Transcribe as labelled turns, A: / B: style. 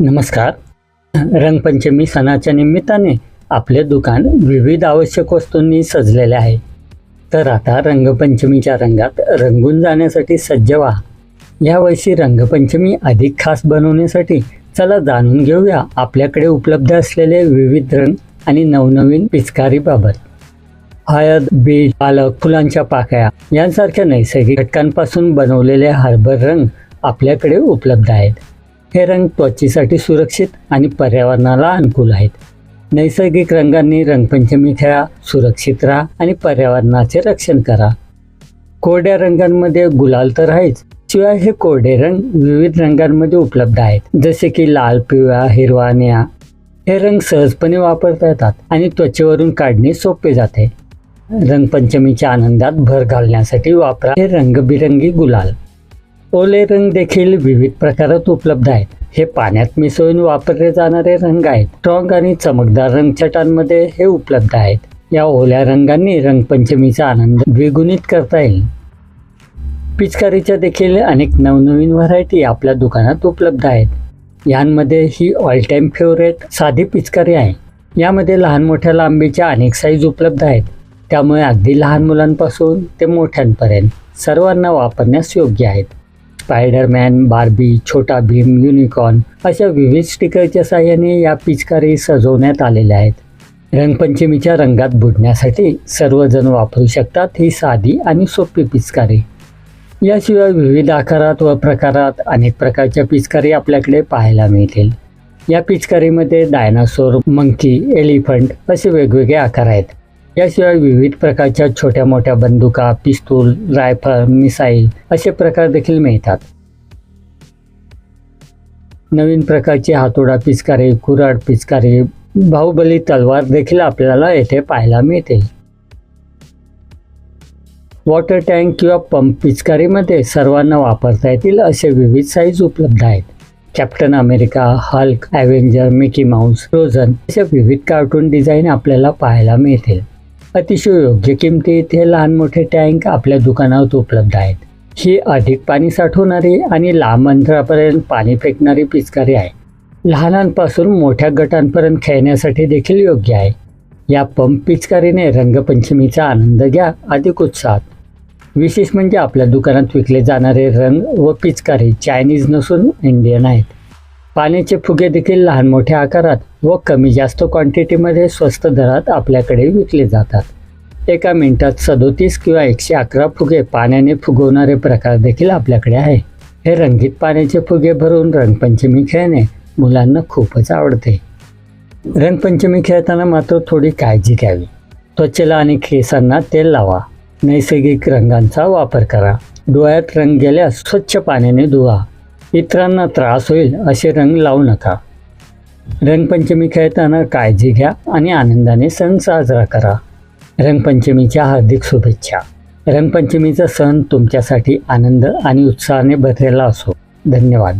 A: नमस्कार. रंगपंचमी सणाच्या निमित्ताने आपले दुकान विविध आवश्यक वस्तूंनी सजलेले आहे. तर आता रंगपंचमीच्या रंगात रंगून जाण्यासाठी सज्ज व्हा. यावर्षी रंगपंचमी अधिक खास बनवण्यासाठी चला जाणून घेऊया आपल्याकडे उपलब्ध असलेले विविध रंग आणि नवनवीन पिचकारीबाबत हळद बीज पालक फुलांच्या पाकळ्या यांसारख्या नैसर्गिक घटकांपासून बनवलेले हार्बर रंग आपल्याकडे उपलब्ध आहेत. हे रंग त्वचेसाठी सुरक्षित आणि पर्यावरणाला अनुकूल आहेत. नैसर्गिक रंगांनी रंगपंचमी खेळा सुरक्षित राहा आणि पर्यावरणाचे रक्षण करा. कोरड्या रंगांमध्ये गुलाल तर आहेच शिवाय हे कोरडे रंग विविध रंगांमध्ये उपलब्ध आहेत जसे की लाल पिवळा हिरवा निळा. हे रंग सहजपणे वापरता येतात आणि त्वचेवरून काढणे सोपे जाते. रंगपंचमीच्या आनंदात भर घालण्यासाठी वापरा हे रंगबिरंगी गुलाल. ओले रंग देखील विविध प्रकारात उपलब्ध आहेत. हे पाण्यात मिसळून वापरले जाणारे रंग आहेत. स्ट्रॉंग आणि चमकदार रंगछटांमध्ये हे उपलब्ध आहेत. या ओल्या रंगांनी रंगपंचमीचा आनंद द्विगुणित करता येईल. पिचकारीच्या देखील अनेक नवनवीन व्हरायटी आपल्या दुकानात उपलब्ध आहेत. यांमध्ये ही ऑल टाईम फेवरेट साधी पिचकारी आहे. यामध्ये लहान मोठ्या लांबीच्या अनेक साईज उपलब्ध आहेत. त्यामुळे अगदी लहान मुलांपासून ते मोठ्यांपर्यंत सर्वांना वापरण्यास योग्य आहेत. स्पायडरमॅन बार्बी छोटा भीम युनिकॉर्न अशा विविध स्टिकरच्या साह्याने या पिचकारी सजवण्यात आलेल्या आहेत. रंगपंचमीच्या रंगात बुडण्यासाठी सर्वजण वापरू शकतात ही साधी आणि सोपी पिचकारी. याशिवाय विविध आकारात व प्रकारात अनेक प्रकारच्या पिचकारी आपल्याकडे पाहायला मिळतील. या पिचकारीमध्ये डायनासोर मंकी एलिफंट असे वेगवेगळे आकार आहेत. याशिवाय विविध प्रकारच्या छोट्या मोठ्या बंदुका पिस्तूल रायफल मिसाईल असे प्रकार देखील मिळतात. नवीन प्रकारचे हातोडा पिचकारी कुऱ्हाड पिचकारी बाहुबली तलवार देखील आपल्याला येथे पाहायला मिळतील. वॉटर टँक किंवा पंप पिचकारीमध्ये सर्वांना वापरता येतील असे विविध साईज उपलब्ध आहेत. Captain America Hulk Avenger Mickey Mouse Frozen अशा विविध कार्टून डिझाईन आपल्याला पाहायला मिळतील. अतिशय योग्य किमतीत हे लहान मोठे टँक आपल्या दुकानात उपलब्ध आहेत. ही अधिक पाणी साठवणारी आणि लांब अंतरापर्यंत पाणी फेकणारी पिचकारी आहे. लहानांपासून मोठ्या गटांपर्यंत खेळण्यासाठी देखील योग्य आहे. या पंप पिचकारीने रंगपंचमीचा आनंद घ्या अधिक उत्साहात. विशेष म्हणजे आपल्या दुकानात विकले जाणारे रंग व पिचकारी चायनीज नसून इंडियन आहेत. पाण्याचे फुगे देखील लहान मोठ्या आकारात व कमी जास्त क्वांटिटीमध्ये स्वस्त दरात आपल्याकडे विकले जातात. एका मिनिटात सदोतीस किंवा एकशे अकरा फुगे पाण्याने फुगवणारे प्रकार देखील आपल्याकडे आहे. हे रंगीत पाण्याचे फुगे भरून रंगपंचमी खेळणे मुलांना खूपच आवडते. रंगपंचमी खेळताना मात्र थोडी काळजी घ्यावी. त्वचेला आणि केसांना तेल लावा. नैसर्गिक रंगांचा वापर करा. डोळ्यात रंग गेल्यास स्वच्छ पाण्याने धुवा. इतरांना त्रास होईल असे रंग लावू नका. रंगपंचमी खेळताना काळजी घ्या आणि आनंदाने सण साजरा करा. रंगपंचमीच्या हार्दिक शुभेच्छा. रंगपंचमीचा सण तुमच्यासाठी आनंद आणि उत्साहाने भरलेला असो. धन्यवाद.